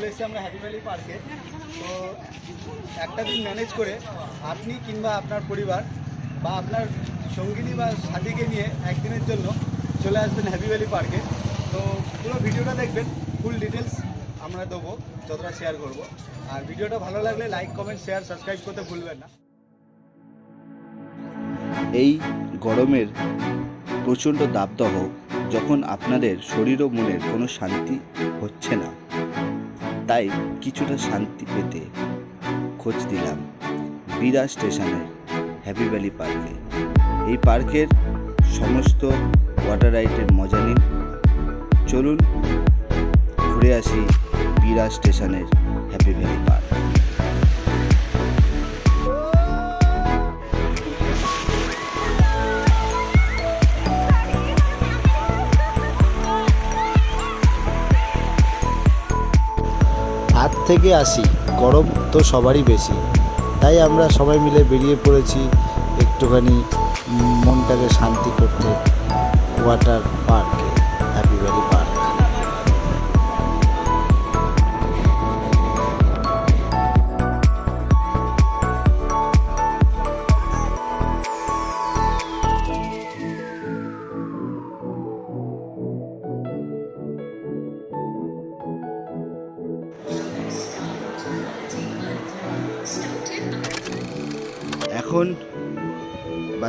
চলে এসেছি আমরা হ্যাপি ভ্যালি পার্কে তো একটা দিন ম্যানেজ করে আপনি কিংবা আপনার পরিবার বা আপনার সঙ্গিনী বা সাথীকে নিয়ে একদিনের জন্য চলে আসবেন হ্যাপি ভ্যালি পার্কে তো পুরো ভিডিওটা দেখবেন ফুল ডিটেলস আমরা দেবো, যতটা শেয়ার করব। আর ভিডিওটা ভালো লাগলে লাইক কমেন্ট শেয়ার সাবস্ক্রাইব করতে ভুলবেন না। এই গরমের প্রচণ্ড দাবদাহ যখন আপনাদের শরীর ও মনের কোনো শান্তি হচ্ছে না। তাই কিছুটা শান্তি পেতে খোঁজ দিলাম বিরা স্টেশনের হ্যাপি ভ্যালি পার্কে। এই পার্কের সমস্ত ওয়াটার রাইডের মজা নিন। চলুন, ঘুরে আসি বিরা স্টেশনের হ্যাপি ভ্যালি পার্ক। থেকে আসি, গরম তো সবারই বেশি। তাই আমরা সবাই মিলে বেরিয়ে পড়েছি একটুখানি মনটাকে শান্তি করতে ওয়াটার পার্কে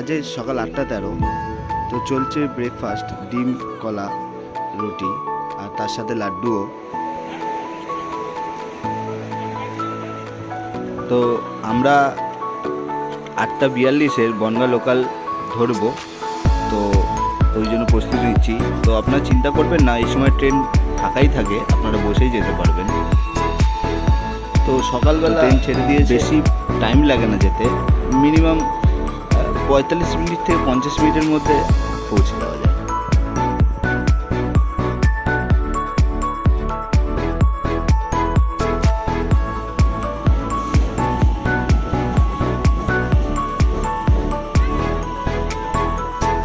বাজে সকাল আটটা তেরো তো চলছে ব্রেকফাস্ট ডিম কলা রুটি আর তার সাথে লাড্ডুও। তো আমরা আটটা বিয়াল্লিশের বনগা লোকাল ধরবো তো ওই জন্য প্রস্তুতি নিচ্ছি। তো আপনারা চিন্তা করবেন না এই সময় ট্রেন ফাঁকাই থাকে আপনারা বসেই যেতে পারবেন। তো সকালবেলা ট্রেন ছেড়ে দিয়ে বেশি টাইম লাগে না যেতে। মিনিমাম পঁয়তাল্লিশ মিনিট থেকে পঞ্চাশ মিনিটের মধ্যে পৌঁছে যাওয়া যায়।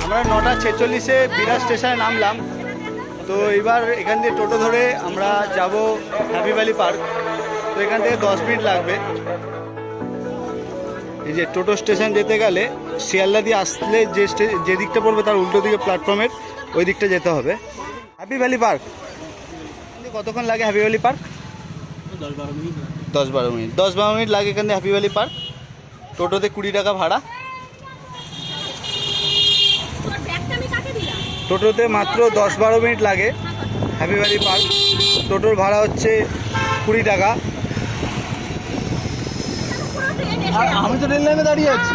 আমরা নটা ছেচল্লিশে বিরাট স্টেশনে নামলাম। তো এবার এখান দিয়ে টোটো ধরে আমরা যাব হ্যাপি ভ্যালি পার্ক। তো এখান থেকে দশ মিনিট লাগবে। এই যে টোটো স্টেশন যেতে গেলে শিয়ালদা দিয়ে আসলে যে যে দিকটা পড়বে তার উল্টো দিকে প্ল্যাটফর্মের ওই দিকটা যেতে হবে। হ্যাপি ভ্যালি পার্ক কতক্ষণ লাগে হ্যাপি ভ্যালি পার্ক দশ বারো মিনিট। দশ বারো মিনিট লাগে এখান হ্যাপি ভ্যালি পার্ক টোটোতে কুড়ি টাকা ভাড়া। টোটোতে মাত্র দশ বারো মিনিট লাগে হ্যাপি ভ্যালি পার্ক টোটোর ভাড়া হচ্ছে কুড়ি টাকা। আমি তো রেল লাইনে দাঁড়িয়ে আছি।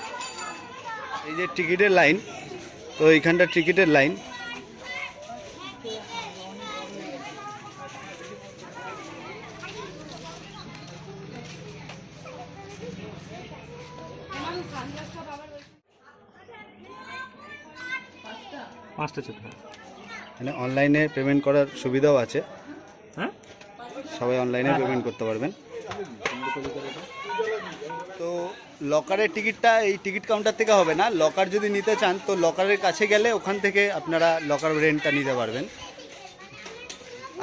এই যে টিকিটের লাইন তো এইখানটা টিকিটের লাইন। মানে অনলাইনে পেমেন্ট করার সুবিধাও আছে। হ্যাঁ? সবাই অনলাইনে পেমেন্ট করতে পারবেন। তো লকারের টিকিটটা, এই টিকিট কাউন্টার থেকে হবে না। লকার যদি নিতে চান, তো লকারের কাছে গেলে ওখান থেকে আপনারা লকার রেন্টটা নিতে পারবেন।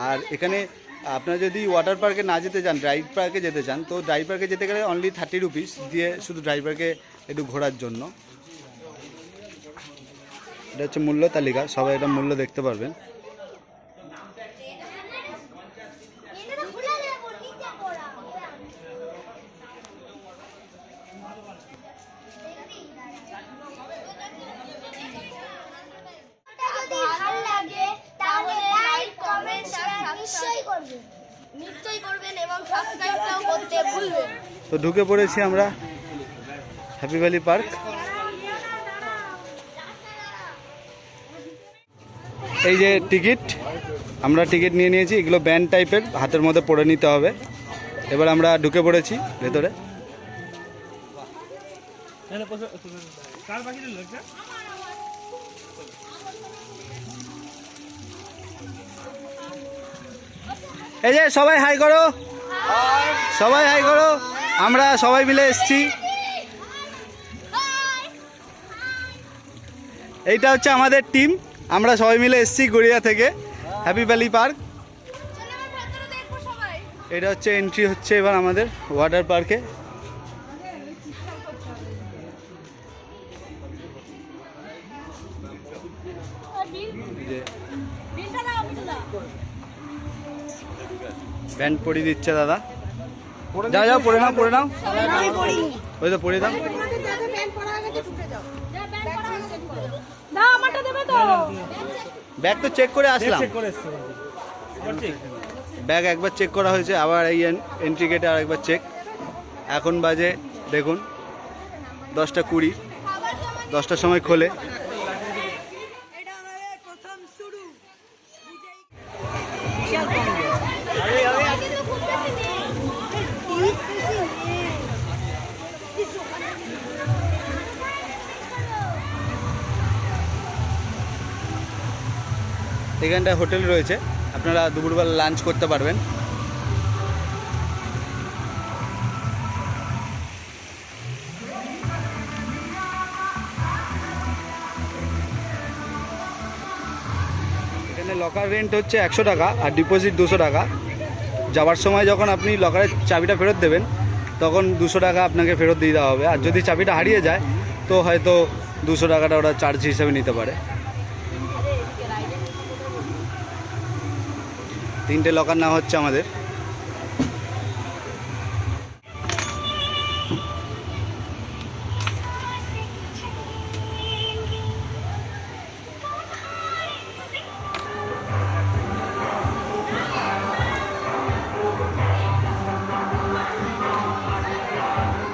আর এখানে আপনারা যদি ওয়াটার পার্কে না যেতে চান ড্রাইভ পার্কে যেতে চান, তো ড্রাইভ পার্কে যেতে গেলে অনলি থার্টি রুপিস দিয়ে শুধু ড্রাইভ পার্কে একটু ঘোরার জন্য। এটা হচ্ছে মূল্য তালিকা, সবাই এটা মূল্য দেখতে পারবেন যদি ভালো লাগে তাহলে লাইক কমেন্ট শেয়ার নিশ্চয়ই করবেন। নিশ্চয়ই করবেন এবং সাবস্ক্রাইবটাও করতে ভুলবেন। তো ঢুকে পড়েছি আমরা হ্যাপি ভ্যালি পার্ক এই যে টিকিট আমরা টিকিট নিয়ে নিয়েছি। এগুলো ব্যান্ড টাইপের হাতের মধ্যে পরে নিতে হবে। এবার আমরা ঢুকে পড়েছি ভেতরে। এই যে সবাই হাই করো। সবাই হাই করো। আমরা সবাই মিলে এসছি। এইটা হচ্ছে আমাদের টিম। আমরা সবাই মিলে এসছি গড়িয়া থেকে হ্যাপি ভ্যালি পার্ক এটা হচ্ছে এন্ট্রি হচ্ছে এবার আমাদের ওয়াটার পার্কে প্যান্ট পরিয়ে দিচ্ছে দাদা। যাও যাও পরে নাও পরে নাও। ওই তো পরে দাও। দাও আমারটা দেবে তো। ব্যাগ তো চেক করে আসলাম। ব্যাগ একবার চেক করা হয়েছে আবার এই এন্ট্রি গেটে আর একবার চেক এখন বাজে দেখুন দশটা কুড়ি। দশটার সময় খোলে। এখানটায় হোটেল রয়েছে। আপনারা দুপুরবেলা লাঞ্চ করতে পারবেন। এখানে লকার রেন্ট হচ্ছে একশো টাকা আর ডিপোজিট দুশো টাকা। যাওয়ার সময় যখন আপনি লকারের চাবিটা ফেরত দেবেন, তখন দুশো টাকা আপনাকে ফেরত দিয়ে দেওয়া হবে। আর যদি চাবিটা হারিয়ে যায়, তো হয়তো দুশো টাকাটা ওরা চার্জ হিসেবে নিতে পারে। তিনটে লকার নেওয়া হচ্ছে আমাদের।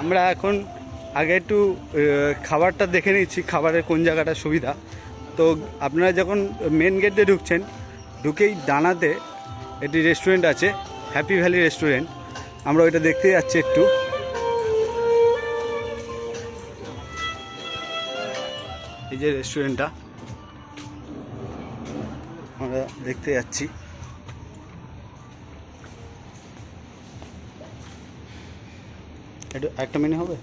আমরা এখন আগে একটু খাবারটা দেখে নিচ্ছি, খাবারের কোন জায়গাটা সুবিধা। তো আপনারা যখন মেন গেট ঢুকছেন, ঢুকেই ডানাতে একটি রেস্টুরেন্ট আছে হ্যাপি ভ্যালি রেস্টুরেন্ট আমরা ওইটা দেখতে যাচ্ছি একটু। এই যে রেস্টুরেন্টটা আমরা দেখতে যাচ্ছি। একটু, একটা মেনু হবে?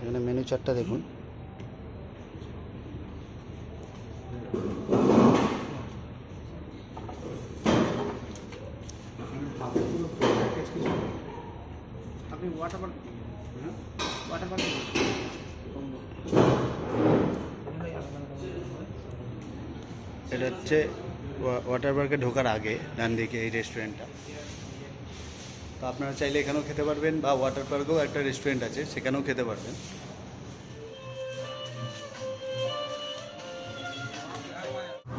এখানে মেনু চারটা দেখুন আপনি ওয়াটার পার্ক ওয়াটার পার্ক এটা হচ্ছে ওয়াটার পার্কে ঢোকার আগে ডান দিকে এই রেস্টুরেন্টটা তো আপনারা চাইলে এখানেও খেতে পারবেন বা ওয়াটার পার্কেও একটা রেস্টুরেন্ট আছে, সেখানেও খেতে পারবেন।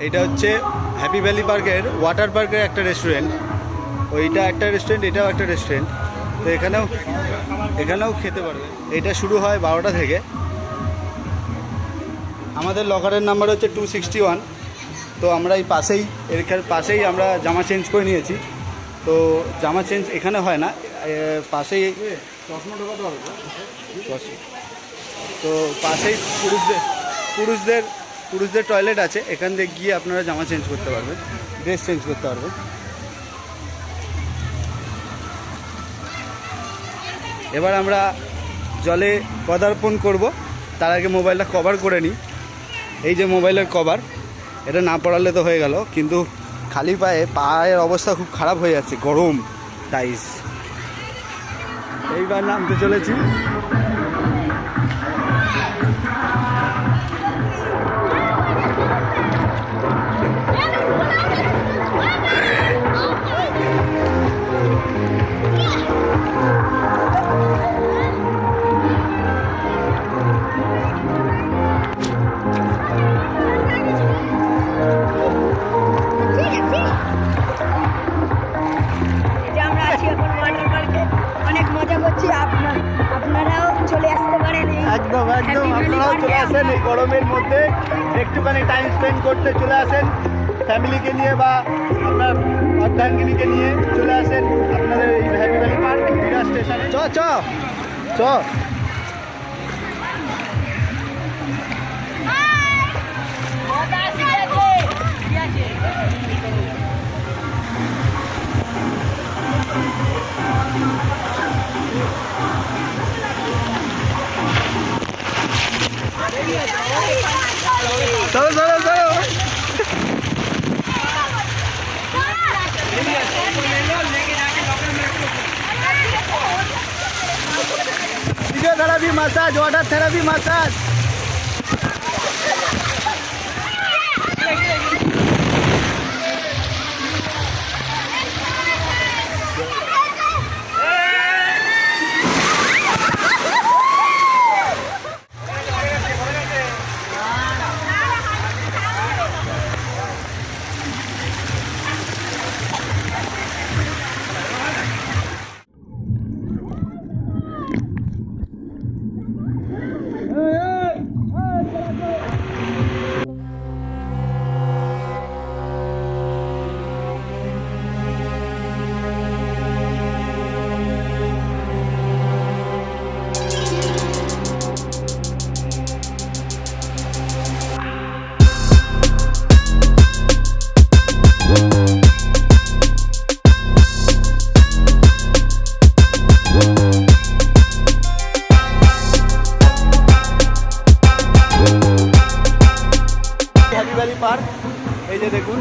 এটা হচ্ছে হ্যাপি ভ্যালি পার্কের ওয়াটার পার্কের একটা রেস্টুরেন্ট ওইটা একটা রেস্টুরেন্ট এটাও একটা রেস্টুরেন্ট তো এখানেও এখানেও খেতে পারবে এটা শুরু হয় বারোটা থেকে। আমাদের লকারের নাম্বার হচ্ছে টু সিক্সটি ওয়ান তো আমরা এই পাশেই, এর পাশেই আমরা জামা চেঞ্জ করে নিয়েছি। তো জামা চেঞ্জ এখানে হয় না পাশেই তো পাশেই পুরুষদের পুরুষদের পুরুষদের টয়লেট আছে, এখান থেকে গিয়ে আপনারা জামা চেঞ্জ করতে পারবেন ড্রেস চেঞ্জ করতে পারবেন। এবার আমরা জলে পদার্পণ করব, তার আগে মোবাইলটা কভার করে নিই। এই যে মোবাইলের কভার এটা না পড়ালে তো হয়ে গেল, কিন্তু খালি পায়ে, পায়ের অবস্থা খুব খারাপ হয়ে যাচ্ছে, গরম টাইস এইবার নামতে চলেছি। আসেন এই গরমের মধ্যে, একটুখানি টাইম স্পেন্ড করতে চলে আসেন ফ্যামিলিকে নিয়ে বা আপনার অর্ধাঙ্গিনীকে নিয়ে চলে আসেন আপনাদের এই হ্যাপি ভ্যালি পার্ক দীঘা স্টেশনে চ চ চ। চলো চলো চলো physiotherapy massage water therapy massage happy valley park এই যে দেখুন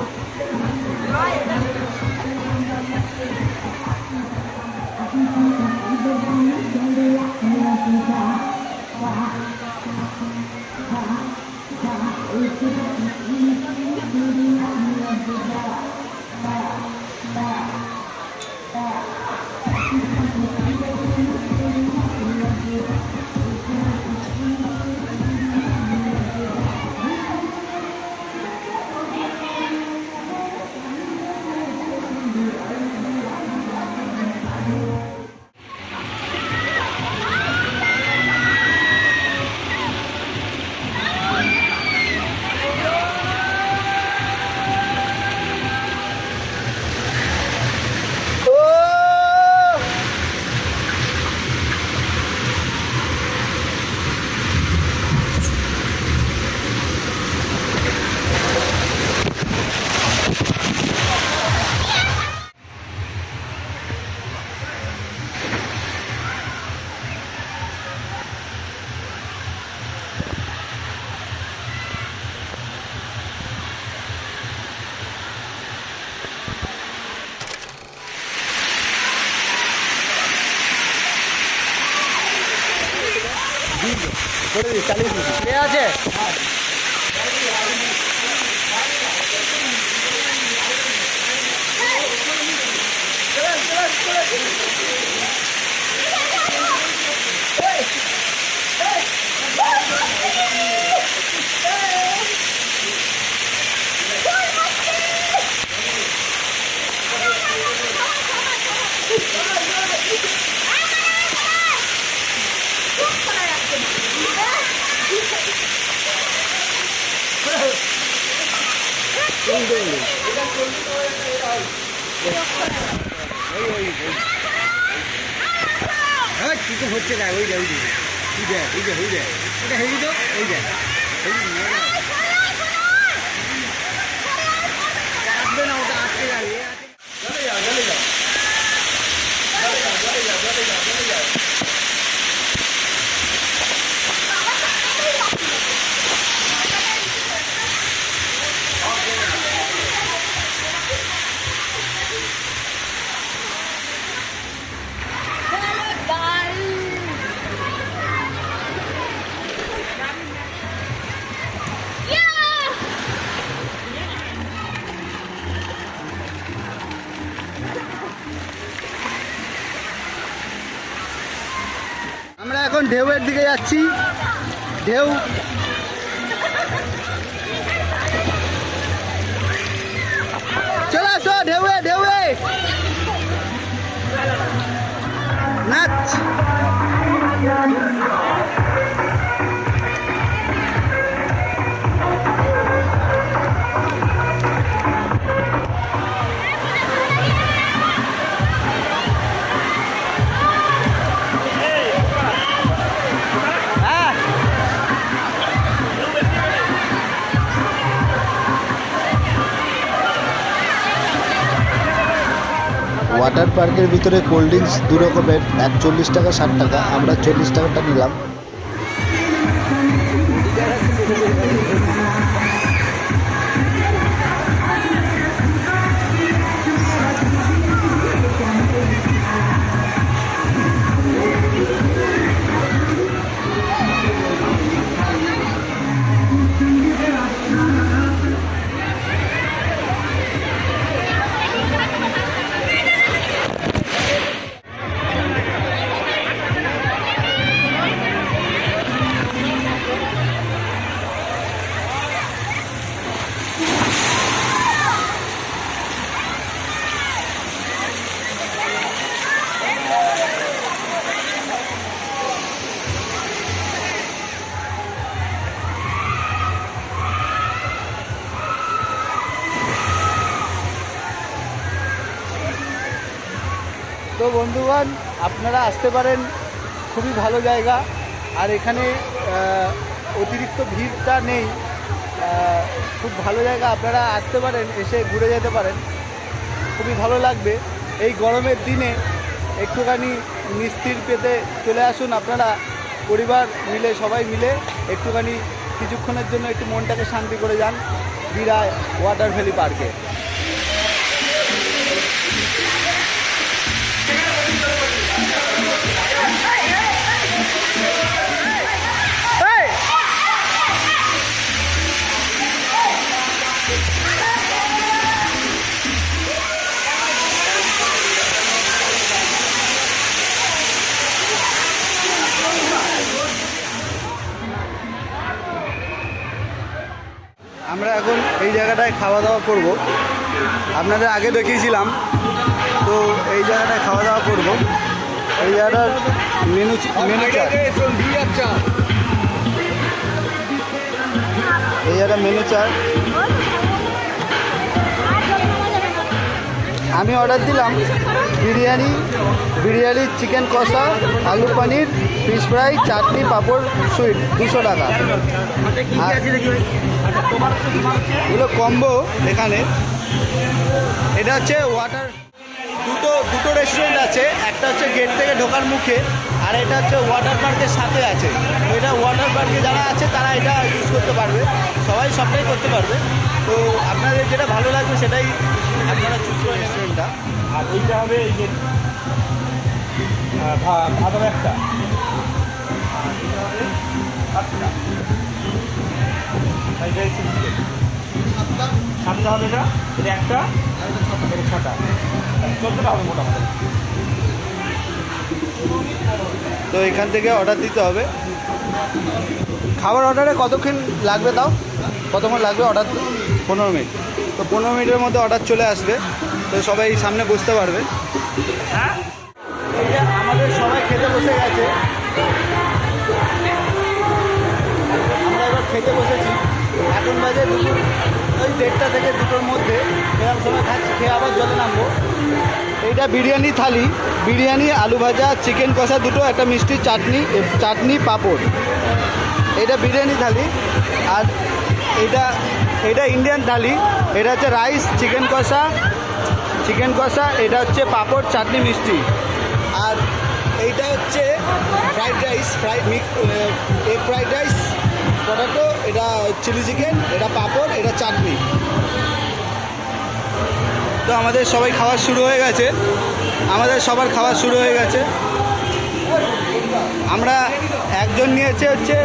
করে হ্যাঁ কিছু হচ্ছে না ওই যায় ওই যে। ওই যে ওই যে ওই যে। ওটা হেরি তো? ওই যে। নাচ ওয়াটার পার্কের ভিতরে কোল্ড ড্রিঙ্কস দু রকমের এক টাকা, ষাট টাকা, আমরা চল্লিশ টাকাটা নিলাম। আসতে পারেন, খুবই ভালো জায়গা। আর এখানে অতিরিক্ত ভিড়টা নেই। খুব ভালো জায়গা, আপনারা আসতে পারেন, এসে ঘুরে যেতে পারেন। খুবই ভালো লাগবে। এই গরমের দিনে একটুখানি মিস্ত্রির পেতে চলে আসুন আপনারা, পরিবার মিলে, সবাই মিলে একটুখানি কিছুক্ষণের জন্য একটু মনটাকে শান্তি করে যান বিরায় ওয়াটার ভ্যালি পার্কে। আমরা এখন এই জায়গাটায় খাওয়া দাওয়া করব। আপনাদের আগে দেখিয়েছিলাম। তো এই জায়গাটায় খাওয়া দাওয়া করব। এই জায়গাটার মেনু মেনু চার্ট এই জায়গাটা মেনু চার্ট আমি অর্ডার দিলাম বিরিয়ানি বিরিয়ানি চিকেন কষা আলু পানির ফিশ ফ্রাই চাটনি পাঁপড় সুইট দুশো টাকা। এগুলো কম্বো এখানে। এটা হচ্ছে ওয়াটার দুটো দুটো রেস্টুরেন্ট আছে। একটা হচ্ছে গেট থেকে ঢোকার মুখে, আর এটা হচ্ছে ওয়াটার পার্কের সাথে আছে। এটা ওয়াটার পার্কে যারা আছে, তারা এটা ইউজ করতে পারবে। সবাই সবটাই করতে পারবে। তো আপনাদের যেটা ভালো লাগবে, সেটাই আপনারা চুজ করে রেস্টুরেন্টটা আর এইটা হবে এই যে ভাত একটা। সাতটা হবে এটা এটা একটা এটা ছটা চোদ্দটা হবে মোটামুটি। তো এখান থেকে অর্ডার দিতে হবে। খাবার অর্ডারে কতক্ষণ লাগবে তাও? কতক্ষণ লাগবে অর্ডার পনেরো মিনিট। তো পনেরো মিনিটের মধ্যে অর্ডার চলে আসবে। তো সবাই সামনে বসতে পারবে। এই যে আমাদের সবাই খেতে বসে গেছে। খেতে বসেছি। এখন বাজে দুপুর ওই দেড়টা থেকে দুটোর মধ্যে এরকম সময় খাচ্ছি, খেয়ে আবার জলে নামবো। এইটা বিরিয়ানি থালি। বিরিয়ানি, আলু ভাজা, চিকেন কষা দুটো, একটা মিষ্টি চাটনি চাটনি পাঁপড়। এটা বিরিয়ানি থালি। আর এটা এটা ইন্ডিয়ান থালি। এটা হচ্ছে রাইস চিকেন কষা চিকেন কষা, এটা হচ্ছে পাঁপড়, চাটনি, মিষ্টি। আর এইটা হচ্ছে fried rice fried mix egg fried rice potato, এটা চিলি চিকেন, এটা পাঁপড়, এটা চাটনি। তো আমাদের সবাই খাওয়া শুরু হয়ে গেছে। আমাদের সবার খাওয়া শুরু হয়ে গেছে। আমরা একজন নিয়েছে হচ্ছে,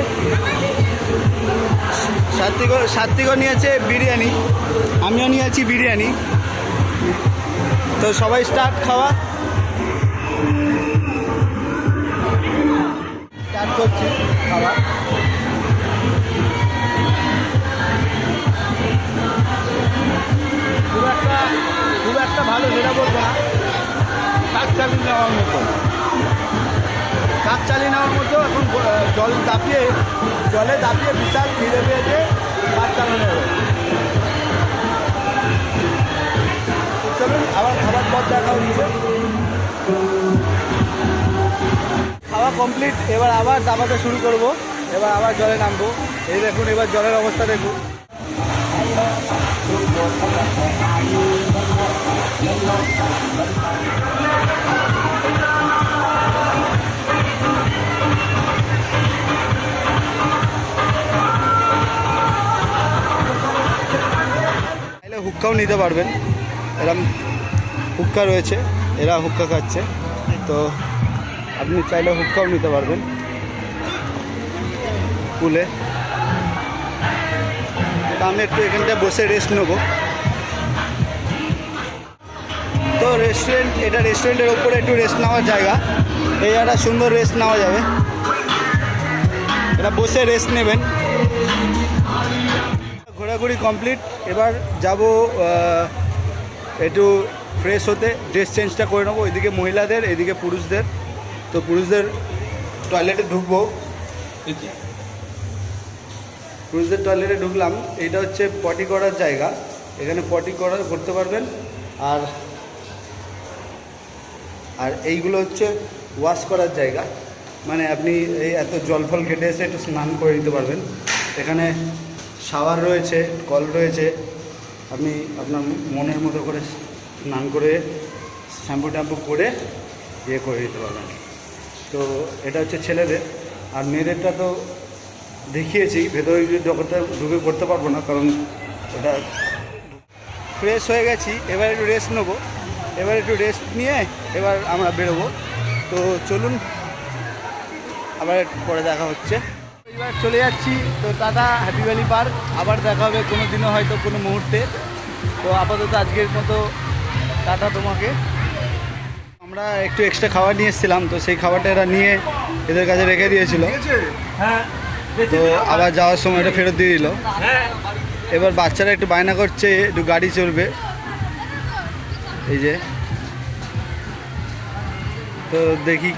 সাত্বিক, সাত্বিকও নিয়েছে বিরিয়ানি। আমিও নিয়েছি বিরিয়ানি। তো সবাই স্টার্ট খাওয়া। দাপিয়ে, জলে দাপিয়ে বিশাল ফিরে পেয়েছে কাজ চালানো চলুন আবার খাবার পর দেখা হচ্ছে। খাওয়া কমপ্লিট এবার আবার দাবাতে শুরু করব। এবার আবার জলে নামবো। এই দেখুন, এবার জলের অবস্থা দেখুন। চাইলে হুক্কাও নিতে পারবেন। এরম হুক্কা রয়েছে, এরা হুক্কা খাচ্ছে। তো আপনি চাইলে হুক্কাও নিতে পারবেন। পুলে। আমি একটু এখানটায় বসে রেস্ট নেব। তো রেস্টুরেন্ট এটা রেস্টুরেন্টের ওপরে একটু রেস্ট নেওয়ার জায়গা। এই একটা সুন্দর রেস্ট নেওয়া যাবে। এটা বসে রেস্ট নেবেন। ঘোরাঘুরি কমপ্লিট এবার যাব একটু ফ্রেশ হতে ড্রেস চেঞ্জটা করে নেব। এদিকে মহিলাদের এদিকে পুরুষদের। তো পুরুষদের টয়লেটে ঢুকবো। পুরুষদের টয়লেটে ঢুকলাম। এটা হচ্ছে পটি করার জায়গা। এখানে পটি করার করতে পারবেন। আর আর এইগুলো হচ্ছে ওয়াশ করার জায়গা। মানে আপনি এই এত জল ফল কেটে এসে একটু স্নান করে নিতে পারবেন। এখানে শাওয়ার রয়েছে, কল রয়েছে। আপনি আপনার মনের মতো করে স্নান করে, শ্যাম্পু ট্যাম্পু করে ইয়ে করে দিতে পারবেন। তো এটা হচ্ছে ছেলেদের। আর মেয়েদেরটা তো দেখিয়েছি, ভেতরে জগতে ঢুকে করতে পারব না, কারণ এটা ফ্রেশ হয়ে গেছি। এবার একটু রেস্ট নেব। এবার একটু রেস্ট নিয়ে এবার আমরা বেরোবো। তো চলুন, আবার পরে দেখা হচ্ছে। এবার চলে যাচ্ছি। তো টাটা হ্যাপি ভ্যালি পার্ক আবার দেখা হবে কোনো দিনও হয়তো কোনো মুহূর্তে। তো আপাতত আজকের মতো টাটা তোমাকে। আমরা একটু এক্সট্রা খাবার নিয়ে এসেছিলাম তো সেই খাবারটা এরা নিয়ে এদের কাছে রেখে দিয়েছিল। হ্যাঁ তো আবার যাওয়ার সময় এটা ফেরত দিয়ে দিল। হ্যাঁ। এবার বাচ্চারা একটু বায়না করছে একটু গাড়ি চলবে এই যে। তো দেখি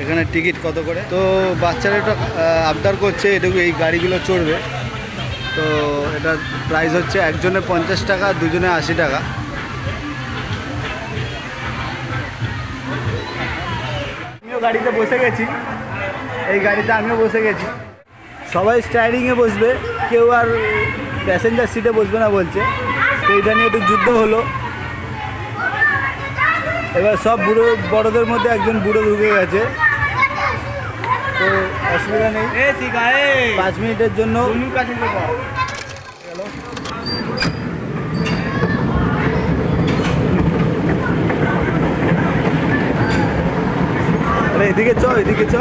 এখানে টিকিট কত করে? তো বাচ্চারা একটু আবদার করছে এটুকু এই গাড়িগুলো চড়বে। তো এটা প্রাইস হচ্ছে একজনে পঞ্চাশ টাকা, দুজনে আশি টাকা। আমিও গাড়িতে বসে গেছি। এই গাড়িতে আমিও বসে গেছি। সবাই স্টায়ারিংয়ে বসবে, কেউ আর প্যাসেঞ্জার সিটে বসবে না বলছে। তো এটা নিয়ে একটু যুদ্ধ হলো। এবার সব বুড়ো বড়দের মধ্যে একজন বুড়ো ঢুকে গেছে। তো অসুবিধা নেই। পাঁচ মিনিটের জন্য। এদিকে চ এদিকে চ।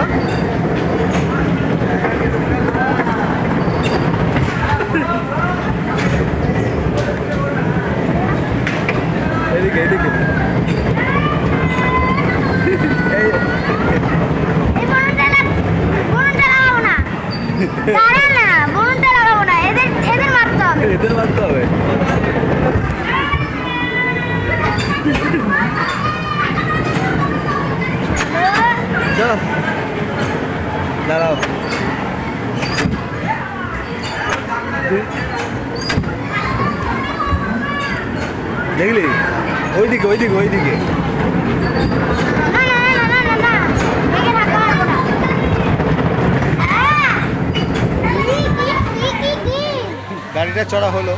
এদিকে এদিকে এই এই বলুনটা লাগ- বলুনটা লাগাবো না দাঁড়া না বলুনটা লাগাবো না এদের এদের মারতে হবে। এদের মারতে হবে চলো দাঁড়াও তুই- দেখলি ওইদিকে ওইদিকে ওইদিকে না না না না না না একে থাকতে পারব না আহ! কি, কি, কি, কি, কি? গাড়িটা চড়া হলো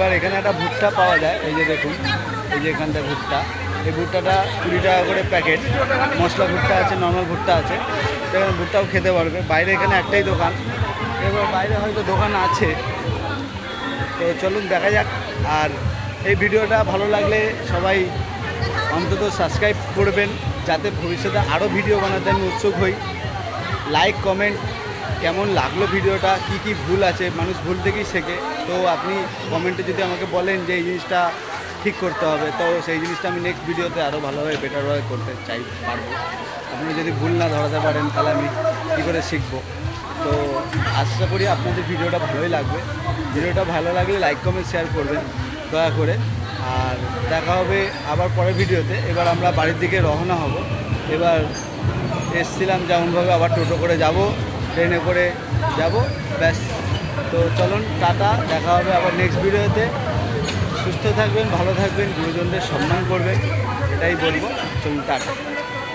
এবার এখানে একটা ভুট্টা পাওয়া যায়, এই যে দেখুন, এই যে এখানটা ভুট্টা। এই ভুট্টাটা কুড়ি টাকা করে প্যাকেট, মশলা ভুট্টা আছে, নর্মাল ভুট্টা আছে। এখানে ভুট্টাও খেতে পারবে। বাইরে এখানে একটাই দোকান। এবার বাইরে হয়তো দোকান আছে। তো চলুন দেখা যাক। আর এই ভিডিওটা ভালো লাগলে সবাই অন্তত সাবস্ক্রাইব করবেন, যাতে ভবিষ্যতে আরও ভিডিও বানাতে আমি উৎসুক হই। লাইক, কমেন্ট কেমন লাগল ভিডিওটা? কি কি ভুল আছে? মানুষ ভুল থেকেই শেখে। তো আপনি কমেন্টে যদি আমাকে বলেন যে এই জিনিসটা ঠিক করতে হবে, তো সেই জিনিসটা আমি নেক্সট ভিডিওতে আরও ভালোভাবে বেটারভাবে করতে চাই, পারব। আপনি যদি ভুল না ধরাতে পারেন, তাহলে আমি কী করে শিখব? তো আশা করি আপনাদের ভিডিওটা ভালোই লাগবে। ভিডিওটা ভালো লাগলে লাইক কমেন্ট শেয়ার করবেন, দয়া করে। আর দেখা হবে আবার পরের ভিডিওতে। এবার আমরা বাড়ির দিকে রওনা হব। এবার এসছিলাম যেমনভাবে আবার টোটো করে যাব। ট্রেনে করে যাব, ব্যাস। তো চলুন, টাটা, দেখা হবে আবার নেক্সট ভিডিওতে সুস্থ থাকবেন, ভালো থাকবেন, গুরুজনদের সম্মান করবেন, এটাই বলব। চলুন, টাটা।